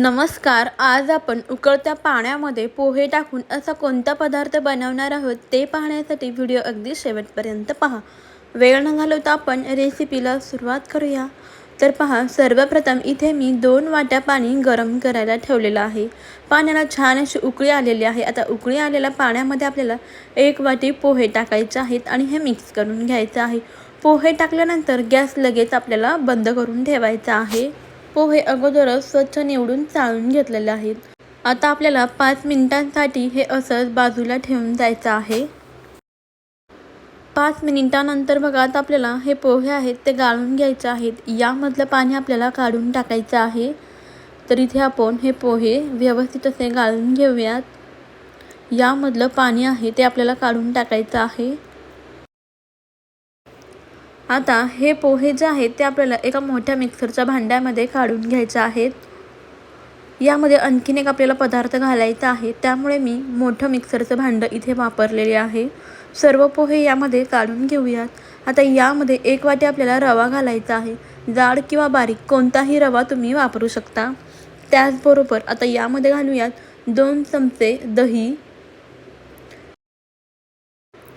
नमस्कार आज आपण उकळत्या पाण्यामध्ये पोहे टाकून असा कोणता पदार्थ बनवणार आहोत ते पाहण्यासाठी व्हिडिओ अगदी शेवटपर्यंत पहा. वेळ न घालवता आपण रेसिपीला सुरुवात करूया. तर पहा सर्वप्रथम इथे मी दोन वाट्या पाणी गरम करायला ठेवलेलं आहे. पाण्याला छान अशी उकळी आलेली आहे. आता उकळी आलेल्या पाण्यामध्ये आपल्याला एक वाटी पोहे टाकायचे आहेत आणि हे मिक्स करून घ्यायचं आहे. पोहे टाकल्यानंतर गॅस लगेच आपल्याला बंद करून ठेवायचा आहे. पोहे अगोदरच स्वच्छ निवडून चाळून घेतलेले आहेत. आता आपल्याला पाच मिनिटांसाठी हे असंच बाजूला ठेवून जायचं आहे. पाच मिनिटानंतर बघा आता आपल्याला हे पोहे आहेत ते गाळून घ्यायचे आहेत. यामधलं पाणी आपल्याला काढून टाकायचं आहे. तर इथे आपण हे पोहे व्यवस्थित असे गाळून घेऊयात. यामधलं पाणी आहे ते आपल्याला काढून टाकायचं आहे. आता हे पोहे जे आहेत ते आपल्याला एका मोठ्या मिक्सरच्या भांड्यामध्ये काढून घ्यायचे आहेत. यामध्ये आणखीन एक आपल्याला पदार्थ घालायचा आहे. त्यामुळे मी मोठं मिक्सरचं भांडं इथे वापरलेले आहे. सर्व पोहे यामध्ये काढून घेऊयात. आता यामध्ये एक वाटी आपल्याला रवा घालायचा आहे. जाड किंवा बारीक कोणताही रवा तुम्ही वापरू शकता. त्याचबरोबर आता यामध्ये घालूयात दोन चमचे दही.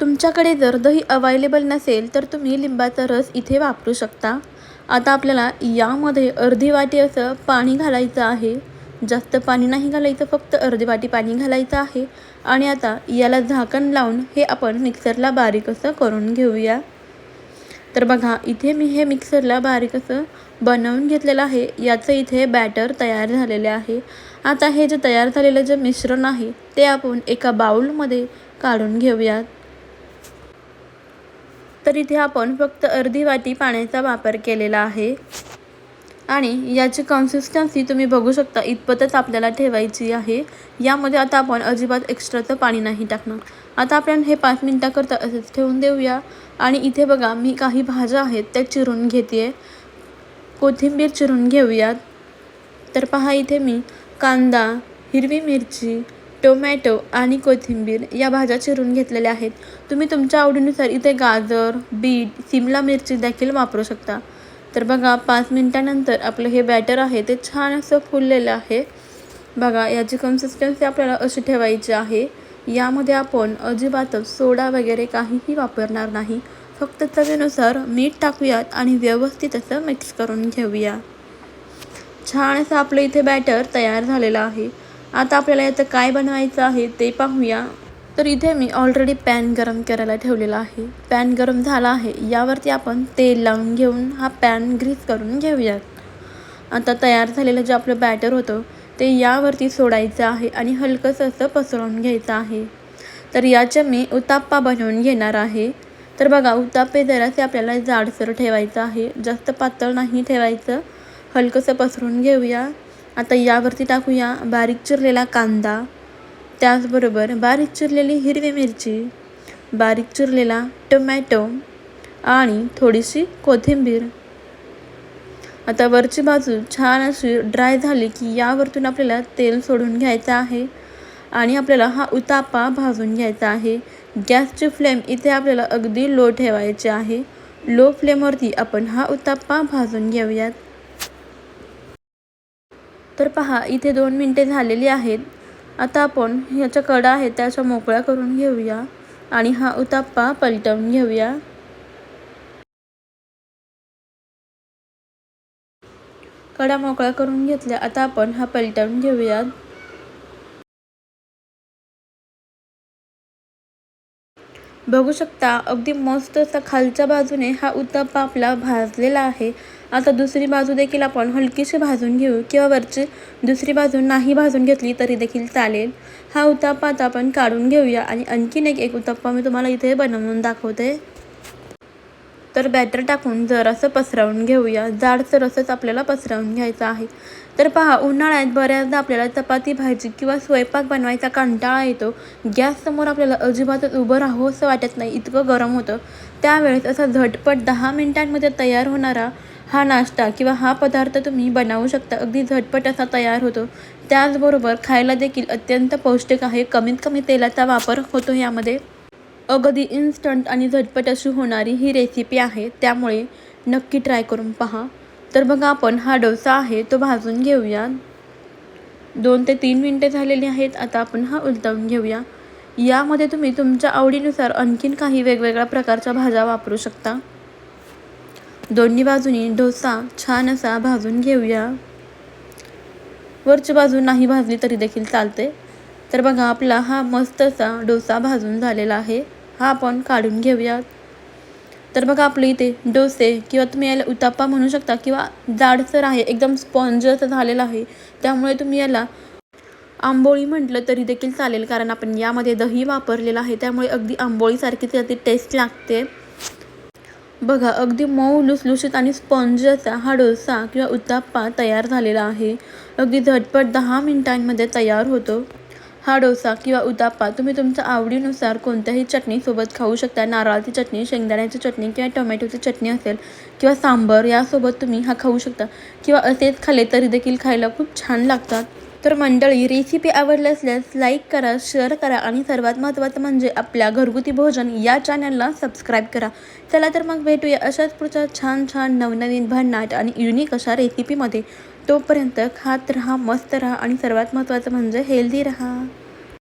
तुमच्याकडे जर दही अवायलेबल नसेल तर तुम्ही लिंबाचा रस इथे वापरू शकता. आता आपल्याला यामध्ये अर्धी वाटी असं पाणी घालायचं आहे. जास्त पाणी नाही घालायचं फक्त अर्धी वाटी पाणी घालायचं आहे. आणि आता याला झाकण लावून हे आपण मिक्सरला बारीक असं करून घेऊया. तर बघा इथे मी हे मिक्सरला बारीक असं बनवून घेतलेलं आहे. याचं इथे बॅटर तयार झालेले आहे. आता हे जे तयार झालेलं जे मिश्रण आहे ते आपण एका बाउलमध्ये काढून घेऊयात. तर इथे आपण फक्त अर्धी वाटी पाण्याचा वापर केलेला आहे. आणि याची कन्सिस्टन्सी तुम्ही बघू शकता इतपतच आपल्याला ठेवायची आहे. यामध्ये आता आपण अजिबात एक्स्ट्राचं पाणी नाही टाकणार. आता आपण हे पाच मिनटाकरता असंच ठेवून देऊया. आणि इथे बघा मी काही भाज्या आहेत त्या चिरून घेते कोथिंबीर चिरून घेऊयात. तर पहा इथे मी कांदा हिरवी मिरची टोमॅटो आणि कोथिंबीर या भाज्या चिरून घेतलेल्या आहेत. तुम्ही तुमच्या आवडीनुसार इथे गाजर बीट सिमला मिरची देखील वापरू शकता. तर बघा पाच मिनटानंतर आपलं हे बॅटर आहे ते छान असं फुललेलं आहे. बघा याची कन्सिस्टन्सी आपल्याला अशी ठेवायची आहे. यामध्ये आपण अजिबातच सोडा वगैरे काहीही वापरणार नाही. फक्त चवीनुसार मीठ टाकूयात आणि व्यवस्थित असं मिक्स करून घेऊया. छान असं आपलं इथे बॅटर तयार झालेलं आहे. आता आपल्याला याचं काय बनवायचं आहे ते पाहूया. तर इथे मी ऑलरेडी पॅन गरम करायला ठेवलेला आहे. पॅन गरम झाला आहे. यावरती आपण तेल लावून घेऊन हा पॅन ग्रीस करून घेऊयात. आता तयार झालेलं जे आपलं बॅटर होतं ते यावरती सोडायचं आहे आणि हलकंसं असं पसरवून घ्यायचं आहे. तर याच्या मी उताप्पा बनवून घेणार आहे. तर बघा उताप्पे जरासे आपल्याला जाडसर ठेवायचं आहे. जास्त पातळ नाही ठेवायचं. हलकंसं पसरून घेऊया. आता यावरती टाकूया बारीक चिरलेला कांदा. त्याचबरोबर बारीक चिरलेली हिरवी मिरची बारीक चिरलेला टोमॅटो आणि थोडीशी कोथिंबीर. आता वरची बाजू छान अशी ड्राय झाली की यावरतून आपल्याला तेल सोडून घ्यायचं आहे आणि आपल्याला हा उतापा भाजून घ्यायचा आहे. गॅसची फ्लेम इथे आपल्याला अगदी लो ठेवायची आहे. लो फ्लेमवरती आपण हा उताप्पा भाजून घेऊयात. तर पहा इथे दोन मिनटे झालेली आहेत. आता आपण ह्याच्या कडा आहेत त्याच्या मोकळ्या करून घेऊया आणि हा उताप्पा पलटवून घेऊया. कडा मोकळ्या करून घेतल्या आता आपण हा पलटवून घेऊयात बघू शकता अगदी मस्त असा खालच्या बाजूने हा उत्तप्पा आपला भाजलेला आहे. आता दुसरी बाजू देखील आपण हलकीशी भाजून घेऊ किंवा वरची दुसरी बाजू नाही भाजून घेतली तरी देखील चालेल. हा उत्तप्पा आता आपण काढून घेऊया आणि आणखीन एक एक उत्तप्पा मी तुम्हाला इथे बनवून दाखवते. तर बॅटर टाकून जरासं पसरवून घेऊया. जाडसर असंच आपल्याला पसरवून घ्यायचं आहे. तर पहा उन्हाळ्यात बऱ्याचदा आपल्याला चपाती भाजी किंवा स्वयंपाक बनवायचा कंटाळा येतो. गॅससमोर आपल्याला अजिबातच उभं राहू असं वाटत नाही इतकं गरम होतं. त्यावेळेस असा झटपट दहा मिनिटांमध्ये तयार होणारा हा नाश्ता किंवा हा पदार्थ तुम्ही बनवू शकता. अगदी झटपट असा तयार होतो. त्याचबरोबर खायला देखील अत्यंत पौष्टिक आहे. कमीत कमी तेलाचा वापर होतो यामध्ये. अगदी इन्स्टंट आणि झटपट अशी होणारी ही रेसिपी आहे. त्यामुळे नक्की ट्राय करून पहा. तर बघा आपण हा डोसा आहे तो भाजून घेऊया. दोन ते तीन मिनटे झालेली आहेत. आता आपण हा उलटवून घेऊया. यामध्ये तुम्ही तुमच्या आवडीनुसार आणखीन काही वेगवेगळ्या प्रकारच्या भाज्या वापरू शकता. दोन्ही बाजूनी डोसा छान असा भाजून घेऊया. वरची बाजू नाही भाजली तरी देखील चालते. तर बघा आपला हा मस्त असा डोसा भाजून झालेला आहे. हा आपण काढून घेऊयात. तर बघा आपले इथे डोसे किंवा तुम्ही याला उताप्पा म्हणू शकता किंवा जाडसर आहे एकदम स्पॉन्ज असं झालेलं आहे. त्यामुळे तुम्ही याला आंबोळी म्हटलं तरी देखील चालेल कारण आपण यामध्ये दही वापरलेलं आहे. त्यामुळे अगदी आंबोळीसारखीच त्याची टेस्ट लागते. बघा अगदी मऊ लुसलुशीत आणि स्पॉन्ज असा हा डोसा किंवा उत्ताप्पा तयार झालेला आहे. अगदी झटपट दहा मिनिटांमध्ये तयार होतो. हा डोसा किंवा उताप्पा तुम्ही तुमच्या आवडीनुसार कोणत्याही चटणीसोबत खाऊ शकता. नारळाची चटणी शेंगदाण्याची चटणी किंवा टोमॅटोची चटणी असेल किंवा सांबर यासोबत तुम्ही हा खाऊ शकता. किंवा असेच खाले तरी देखील खायला खूप छान लागतात. तर मंडळी रेसिपी आवडली असल्यास लाईक करा शेअर करा आणि सर्वात महत्त्वाचं म्हणजे आपल्या घरगुती भोजन या चॅनलला सबस्क्राईब करा. चला तर मग भेटूया अशाच पुढच्या छान छान नवनवीन भन्नाट आणि युनिक अशा रेसिपीमध्ये तोपर्यंत खात राहा मस्त राहा आणि सर्वात महत्त्वाचं म्हणजे हेल्दी राहा.